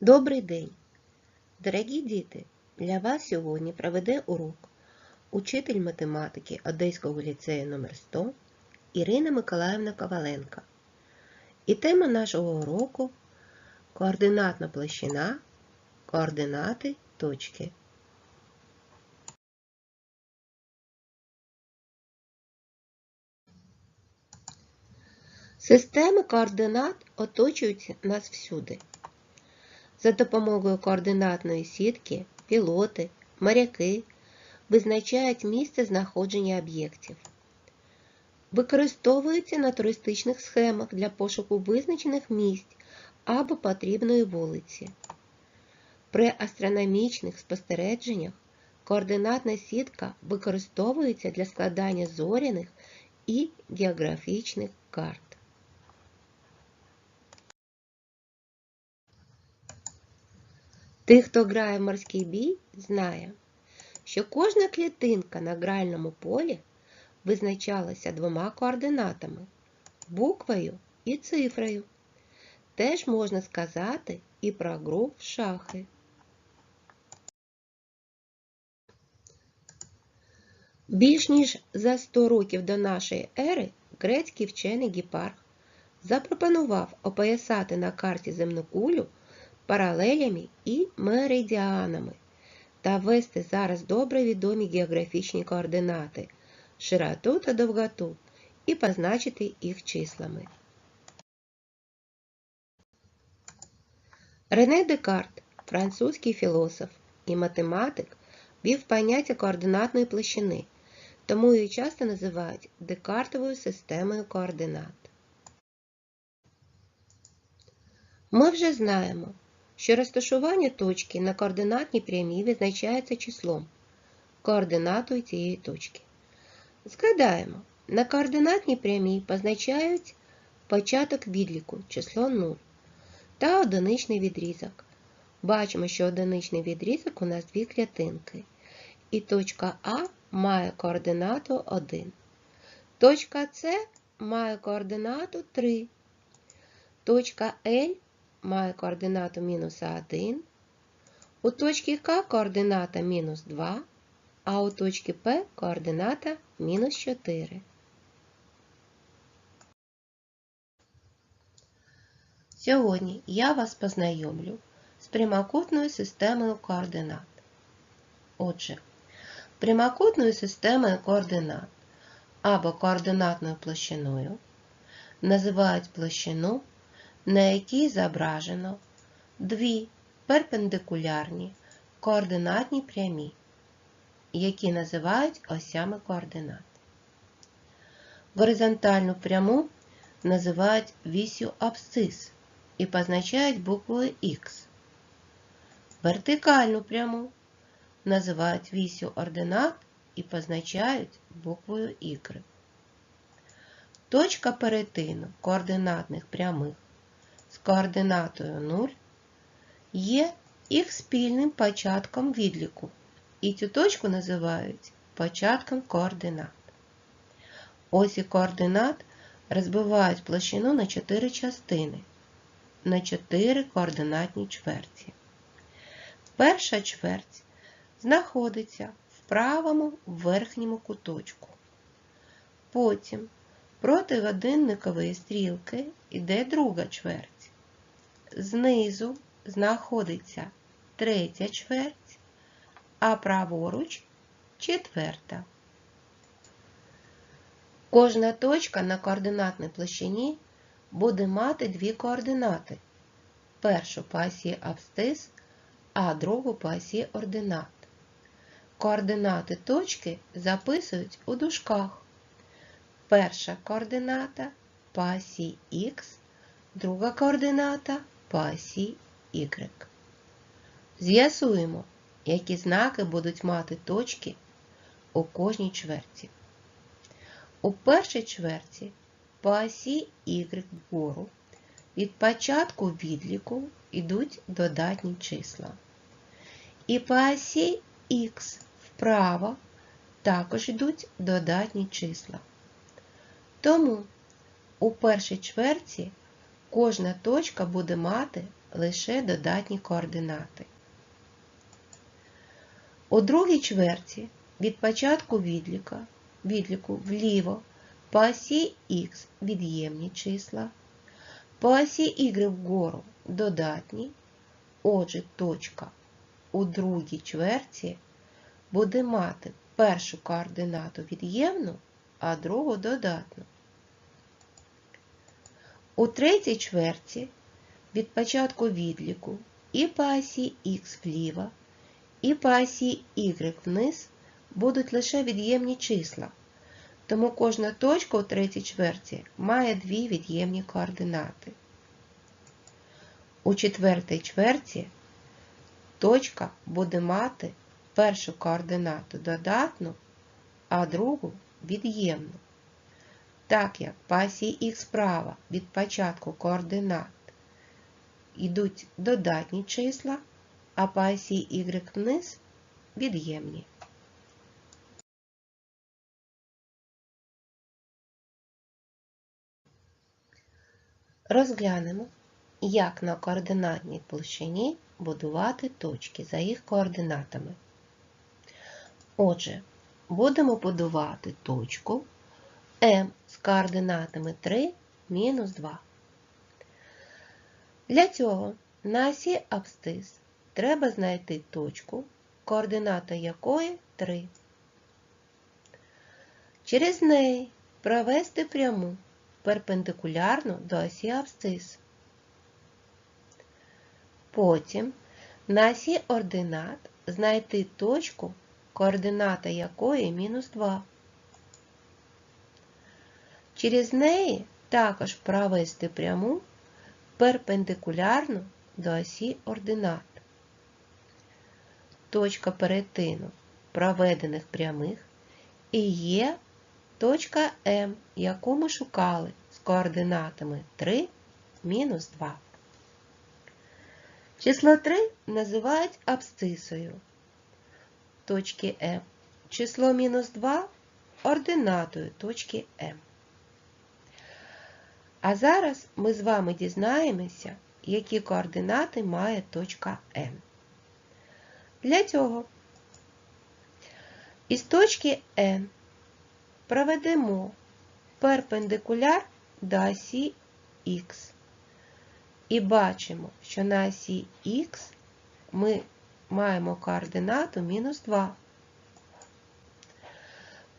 Добрий день! Дорогі діти! Для вас сьогодні проведе урок учитель математики Одеського ліцею номер 100 Ірина Миколаївна Коваленко. І тема нашого уроку координатна площина, координати точки. Системи координат оточують нас всюди. За допомогою координатної сітки пілоти, моряки визначають місце знаходження об'єктів. Використовуються на туристичних схемах для пошуку визначених місць або потрібної вулиці. При астрономічних спостереженнях координатна сітка використовується для складання зоряних і географічних карт. Тих, хто грає в морський бій, знає, що кожна клітинка на гральному полі визначалася двома координатами буквою і цифрою. Теж можна сказати і про гру в шахи. Більш ніж за 100 років до нашої ери грецький вчений Гіпарх запропонував опоясати на карті земну кулю паралелями і меридіанами та ввести зараз добре відомі географічні координати широту та довготу і позначити їх числами. Рене Декарт, французький філософ і математик, вів поняття координатної площини, тому її часто називають Декартовою системою координат. Ми вже знаємо, що розташування точки на координатній прямій визначається числом, координатою цієї точки. Згадаємо, на координатній прямій позначають початок відліку число 0 та одиничний відрізок. Бачимо, що одиничний відрізок у нас дві клітинки. І точка А має координату 1. Точка С має координату 3. Точка L має координату мінус 1. У точці К координата мінус 2, а у точці П координата мінус 4. Сьогодні я вас познайомлю з прямокутною системою координат. Отже, прямокутною системою координат або координатною площиною називають площину, на якій зображено дві перпендикулярні координатні прямі, які називають осями координат. Горизонтальну пряму називають вісю абсцис і позначають буквою Х. Вертикальну пряму називають вісю ординат і позначають буквою Y. Точка перетину координатних прямих з координатою 0 є їх спільним початком відліку, і цю точку називають початком координат. Осі координат розбивають площину на 4 частини, на 4 координатні чверті. Перша чверть знаходиться в правому верхньому куточку. Потім проти годинникової стрілки йде друга чверть. Знизу знаходиться третя чверть, а праворуч четверта. Кожна точка на координатній площині буде мати дві координати. Першу по осі абсцис, а другу по осі ординат. Координати точки записують у дужках. Перша координата по осі Х, друга координата по осі Y. З'ясуємо, які знаки будуть мати точки у кожній чверті. У першій чверті по осі Y вгору від початку відліку йдуть додатні числа. І по осі Х вправо також йдуть додатні числа. Тому у першій чверті кожна точка буде мати лише додатні координати. У другій чверті від початку відліка, відліку вліво по осі х від'ємні числа, по осі y вгору додатні, отже, точка у другій чверті буде мати першу координату від'ємну, а другу додатну. У третій чверті від початку відліку і по осі х вліво, і по осі y вниз будуть лише від'ємні числа, тому кожна точка у третій чверті має дві від'ємні координати. У четвертій чверті точка буде мати першу координату додатну, а другу від'ємну. Так як по осі х справа від початку координат йдуть додатні числа, а по осі y вниз від'ємні. Розглянемо, як на координатній площині будувати точки за їх координатами. Отже, будемо будувати точку М з координатами 3, мінус 2. Для цього на осі абсцис треба знайти точку, координата якої 3. Через неї провести пряму перпендикулярну до осі абсцис. Потім на осі ординат знайти точку, координата якої мінус 2. Через неї також провести пряму перпендикулярну до осі ординат. Точка перетину проведених прямих і є точка М, яку ми шукали з координатами 3, мінус 2. Число 3 називають абсцисою точки М. Число мінус 2 ординатою точки М. А зараз ми з вами дізнаємося, які координати має точка М. Для цього із точки N проведемо перпендикуляр до осі Х. І бачимо, що на осі Х ми маємо координату мінус 2.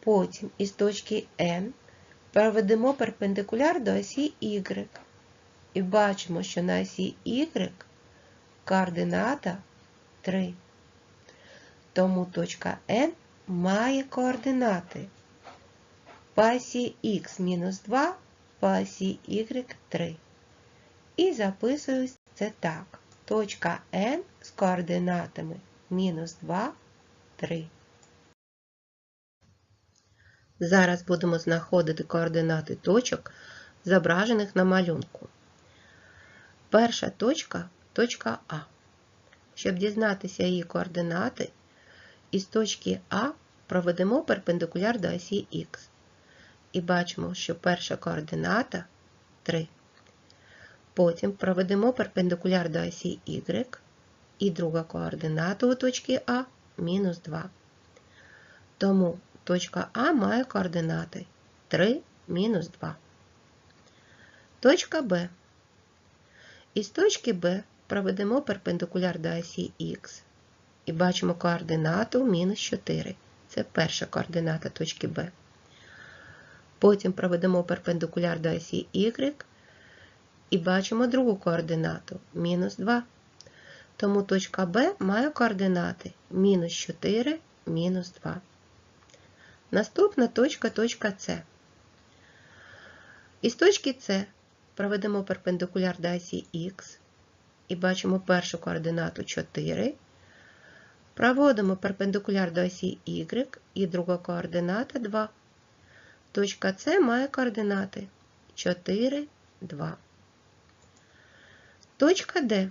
Потім із точки N проведемо перпендикуляр до осі Y. І бачимо, що на осі Y координата 3. Тому точка N має координати по осі х мінус 2, по осі y 3. І записую це так. Точка N з координатами мінус 2, 3. Зараз будемо знаходити координати точок, зображених на малюнку. Перша точка точка А. Щоб дізнатися її координати, із точки А проведемо перпендикуляр до осі Х. І бачимо, що перша координата 3. Потім проведемо перпендикуляр до осі Y, і друга координата у точки А мінус 2. Тому точка А має координати 3 мінус 2. Точка Б. Із точки Б проведемо перпендикуляр до осі Х і бачимо координату мінус 4. Це перша координата точки Б. Потім проведемо перпендикуляр до осі Y і бачимо другу координату мінус 2. Тому точка Б має координати мінус 4, мінус 2. Наступна точка точка С. Із точки С проведемо перпендикуляр до осі Х і бачимо першу координату 4. Проводимо перпендикуляр до осі Y і друга координата 2. Точка С має координати 4, 2. Точка Д.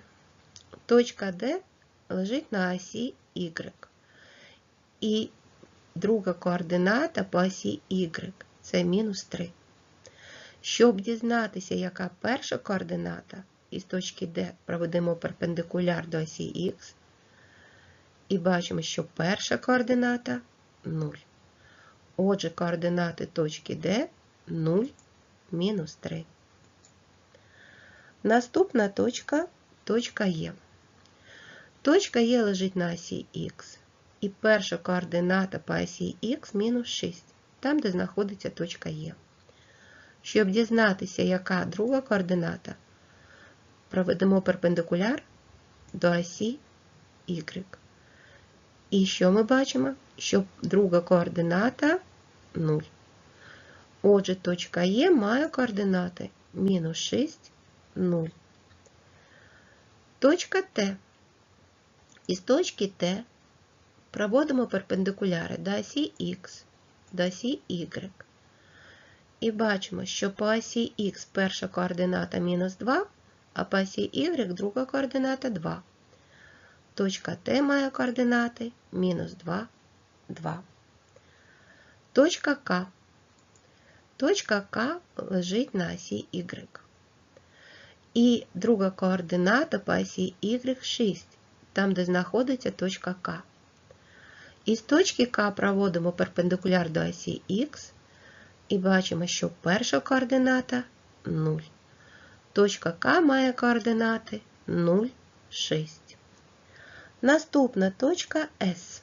Точка Д лежить на осі Y. І друга координата по осі Y це мінус 3. Щоб дізнатися, яка перша координата, із точки D проведемо перпендикуляр до осі Х. І бачимо, що перша координата 0. Отже, координати точки D 0, мінус 3. Наступна точка точка Е. Точка Е лежить на осі Х. І перша координата по осі Х мінус 6, там, де знаходиться точка Е. Щоб дізнатися, яка друга координата, проведемо перпендикуляр до осі Y. І що ми бачимо? Що друга координата 0. Отже, точка Е має координати мінус 6, 0. Точка Т. Із точки Т проводимо перпендикуляри до осі Х, до осі Y. І бачимо, що по осі Х перша координата мінус 2, а по осі Y друга координата 2. Точка Т має координати мінус 2, 2. Точка К. Точка К лежить на осі Y. І друга координата по осі Y 6, там, де знаходиться точка К. Із точки К проводимо перпендикуляр до осі Х і бачимо, що перша координата 0. Точка К має координати 0, 6. Наступна точка С.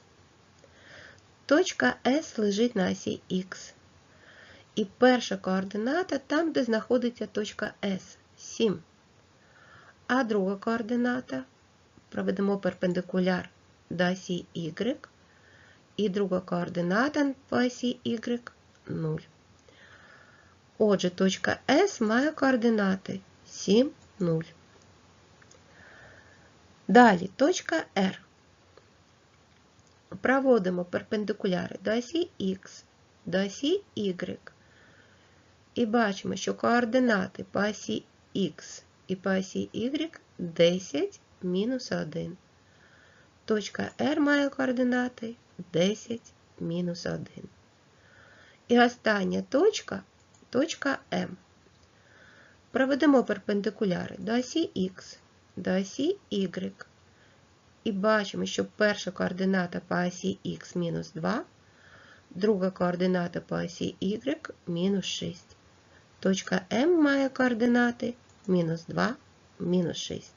Точка С лежить на осі Х. І перша координата там, де знаходиться точка С 7. А друга координата проведемо перпендикуляр до осі Y. І друга координата по осі Y 0. Отже, точка С має координати 7, 0. Далі точка R. Проводимо перпендикуляри до осі Х, до осі Y. І бачимо, що координати по осі Х і по осі Y 10 мінус 1. Точка R має координати 10 мінус 1. І остання точка точка М. Проведемо перпендикуляри до осі Х, до осі Y. І бачимо, що перша координата по осі Х мінус 2, друга координата по осі Y мінус 6. Точка М має координати мінус 2, мінус 6.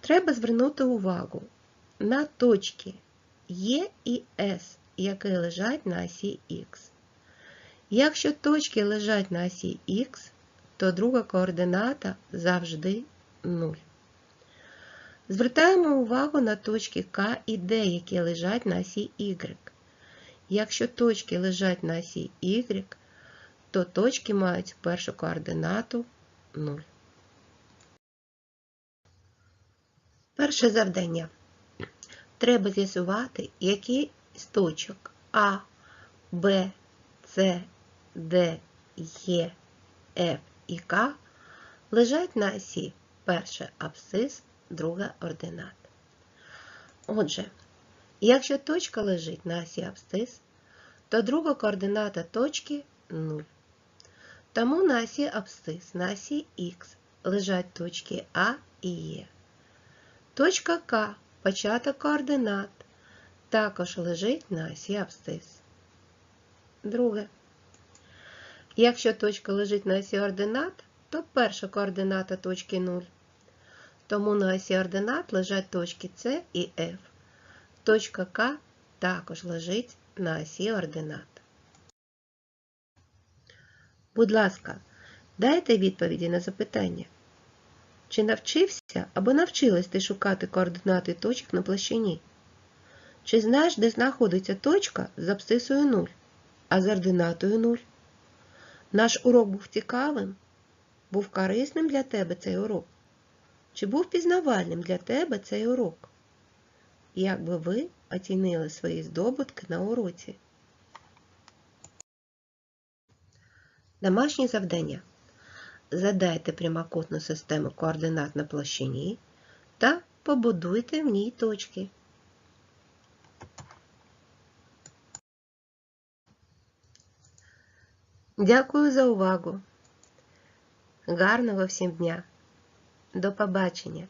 Треба звернути увагу на точки Е і С, які лежать на осі Х. Якщо точки лежать на осі Х, то друга координата завжди 0. Звертаємо увагу на точки К і Д, які лежать на осі Y. Якщо точки лежать на осі Y, то точки мають першу координату 0. Перше завдання. Треба з'ясувати, які з точок А, Б, С, Д, Е, Ф і К лежать на осі перше абсцис, друге ординат. Отже, якщо точка лежить на осі абсцис, то друга координата точки 0. Тому на осі абсцис, на осі Х лежать точки А і Е. Точка К, початок координат, також лежить на осі абсцис. Друге. Якщо точка лежить на осі ординат, то перша координата точки 0. Тому на осі ординат лежать точки С і Ф. Точка К також лежить на осі ординат. Будь ласка, дайте відповіді на запитання. Чи навчився або навчилась ти шукати координати точок на площині? Чи знаєш, де знаходиться точка з абсцисою 0, а з ординатою 0? Наш урок був цікавим? Був корисним для тебе цей урок? Чи був пізнавальним для тебе цей урок? Як би ви оцінили свої здобутки на уроці? Домашнє завдання. Задайте прямокутну систему координат на площині та побудуйте в ній точки. Дякую за увагу. Гарного всім дня. До побачення!